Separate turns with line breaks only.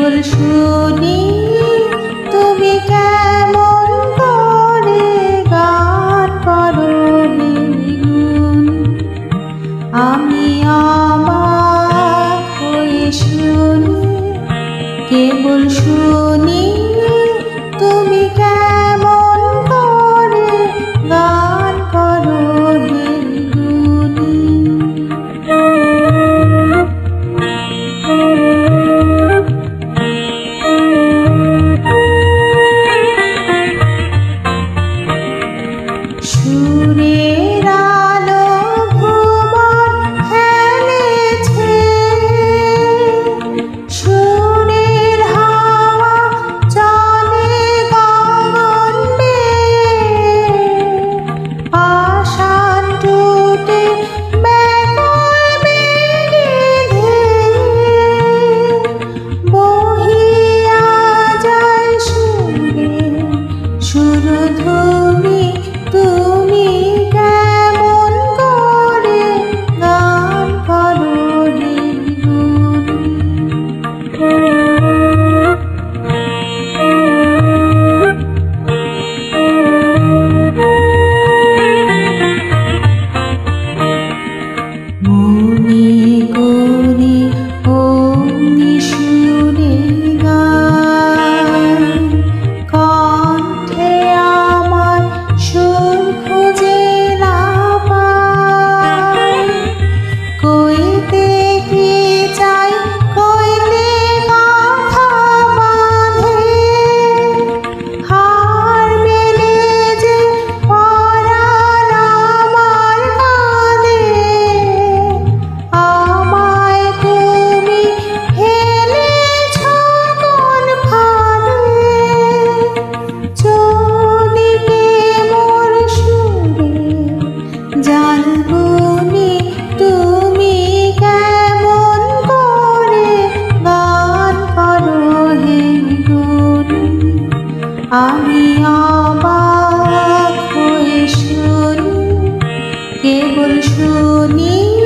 কেবল শুনি তুমি কেমন করে গান করো আমি আমার শুনি কেবল শুনি সুরে আমি অবাক হয়ে শুনি কেবল শুনি